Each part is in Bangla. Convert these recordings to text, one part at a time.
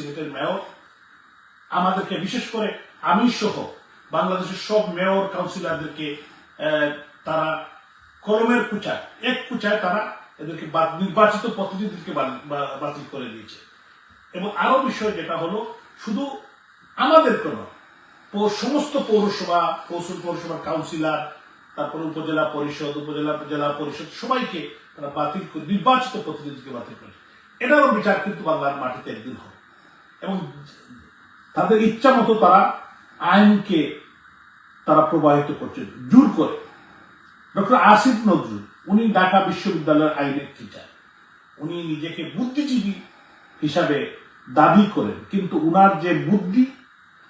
সিলেটের মেয়র আমাদেরকে বিশেষ করে আমি সহ বাংলাদেশের সব মেয়র কাউন্সিলরদেরকে তারা কলমের কুচায় এক কুচায় তারা এদেরকে নির্বাচিত প্রতিনিধিদেরকে বাতিল করে দিয়েছে। এবং আরও বিষয় যেটা হলো, শুধু আমাদের কোন সমস্ত পৌরসভা, কৌশল পৌরসভার কাউন্সিলর তারপর উপজেলা পরিষদ, উপজেলা জেলা পরিষদ, সবাইকে তারা বাতিল নির্বাচিত প্রতিনিধিকে বাতিল করে। এটারও বিচার কিন্তু বাংলার মাটিতে একদিন হবে। এবং তাদের ইচ্ছা মতো তারা আইনকে তারা প্রবাহিত করছে, জোর করে। ডক্টর আসিফ নজরুল, উনি ঢাকা বিশ্ববিদ্যালয়ের আইনের টিচার উনি নিজেকে বুদ্ধিজীবী হিসাবে দাবি করেন, কিন্তু উনার যে বুদ্ধি,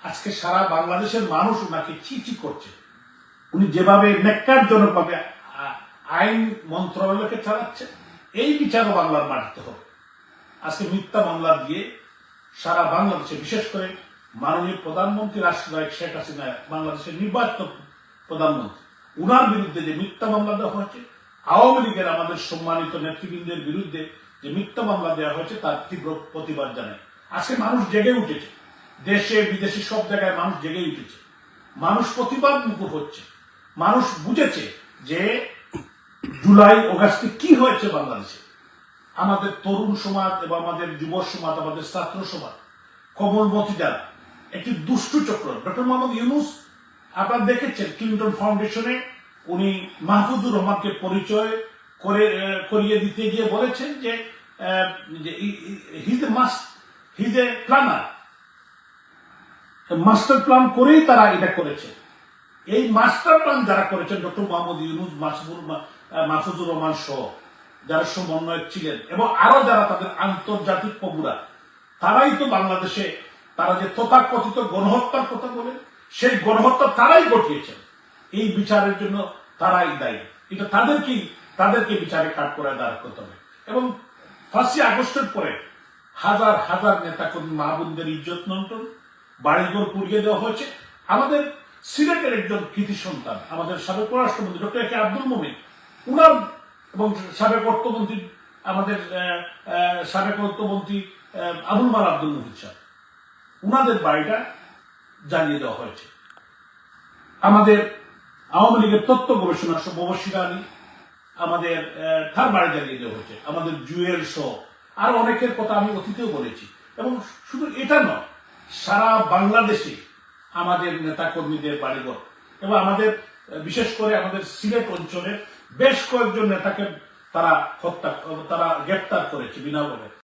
আজকে সারা বাংলাদেশের মানুষ উনাকে চিঠি করছে। উনি যেভাবে নেককারজনকভাবে আ- আইন মন্ত্রণালয়কে চালাচ্ছে, এই বিচারও বাংলার মাটিতে হবে। আজকে মিথ্যা মামলা দিয়ে সারা বাংলাদেশে, বিশেষ করে মাননীয় প্রধানমন্ত্রী রাষ্ট্রনায়ক শেখ হাসিনা, বাংলাদেশের নির্বাচিত প্রধানমন্ত্রী। উনার বিরুদ্ধে যে মিথ্যা মামলা দেওয়া হয়েছে, আওয়ামী লীগের আমাদের সম্মানিত নেতৃবৃন্দের বিরুদ্ধে যে মিথ্যা মামলা দেওয়া হয়েছে, তার তীব্র প্রতিবাদ জানায় আজকে মানুষ জেগে উঠেছে। দেশে, বিদেশে সব জায়গায় মানুষ জেগে উঠেছে। মানুষ প্রতিবাদ মুখর হচ্ছে। মানুষ বুঝেছে যে জুলাই, অগাস্টে কি হয়েছে বাংলাদেশে? আমাদের তরুণ সমাজ এবং আমাদের যুব সমাজ, আমাদের ছাত্র সমাজ কমলমতি যারা একটি দুষ্টু চক্র। ডক্টর মোহাম্মদ ইউনুস আপনারা দেখেছেন ক্লিন্টন ফাউন্ডেশনে উনি মাহফুজুর রহমানকে পরিচয় করে করিয়ে দিতে গিয়ে বলেছেন যে his a must his A planner master plan করেই তারা এটা করেছে। এই মাস্টার প্ল্যান যারা করেছেন ডক্টর মোহাম্মদ ইউনুস মাহফুজুর রহমান সহ যারা সমন্বয়ক ছিলেন এবং আরও যারা তাদের আন্তর্জাতিক প্রভুরা, তারাই তো বাংলাদেশে, তারা যে তথাকথিত গণহত্যার কথা বলেন, সেই গণহত্যা তারাই ঘটিয়েছেন। এই বিচারের জন্য তারাই দায়ী। এটা তাদেরকেই, তাদেরকে বিচারে কাঠ করে দাঁড় করতে হবে। এবং ফার্স্টই আগস্টের পরে হাজার হাজার নেতা কর্মী মাহবুবদের ইজ্জত লন্টন বাড়িঘর পুড়িয়ে দেওয়া হয়েছে। আমাদের সিলেটের একজন কৃতি সন্তান, আমাদের সাবেক পররাষ্ট্রমন্ত্রী ডক্টর একে আব্দুল মোমিন, উনার এবং সাবেক অর্থমন্ত্রী, আমাদের সাবেক অর্থমন্ত্রী আবুল মাল আব্দুল মুহিদ সাহেব। উনাদের বাড়িটা জানিয়ে দেওয়া হয়েছে। আমাদের আওয়ামী লীগের তত্ত্ব গবেষণা সহ ববশিরা আলী আমাদের তার বাড়ি জানিয়ে দেওয়া হয়েছে। আমাদের জুয়েল শ আর অনেকের কথা আমি অতীতেও বলেছি। এবং শুধু এটা নয়, সারা বাংলাদেশে আমাদের নেতা কর্মীদের বাড়িঘর এবং আমাদের বিশেষ করে আমাদের সিলেট অঞ্চলের বেশ কয়েকজন নেতাকে তারা হত্যা তারা গ্রেপ্তার করেছে বিনা বলে